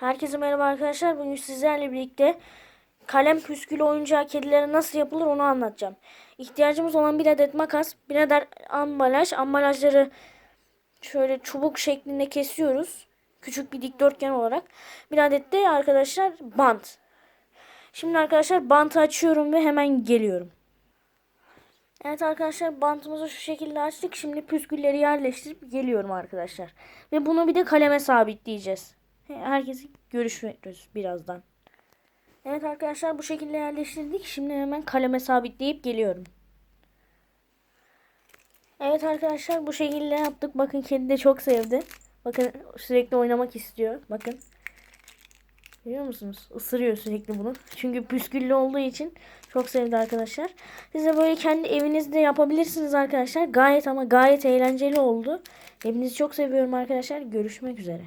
Herkese merhaba arkadaşlar. Bugün sizlerle birlikte kalem püskülü oyuncağı kedilere nasıl yapılır onu anlatacağım. İhtiyacımız olan bir adet makas, bir adet ambalaj. Ambalajları şöyle çubuk şeklinde kesiyoruz. Küçük bir dikdörtgen olarak. Bir adet de arkadaşlar bant. Şimdi arkadaşlar bantı açıyorum ve hemen geliyorum. Evet arkadaşlar bantımızı şu şekilde açtık. Şimdi püskülleri yerleştirip geliyorum arkadaşlar. Ve bunu bir de kaleme sabitleyeceğiz. Herkese görüşürüz birazdan. Evet arkadaşlar bu şekilde yerleştirdik. Şimdi hemen kaleme sabitleyip geliyorum. Evet arkadaşlar bu şekilde yaptık. Bakın kedi de çok sevdi. Bakın sürekli oynamak istiyor. Bakın. Görüyor musunuz? Isırıyor sürekli bunu. Çünkü püsküllü olduğu için çok sevdi arkadaşlar. Siz de böyle kendi evinizde yapabilirsiniz arkadaşlar. Gayet ama gayet eğlenceli oldu. Hepinizi çok seviyorum arkadaşlar. Görüşmek üzere.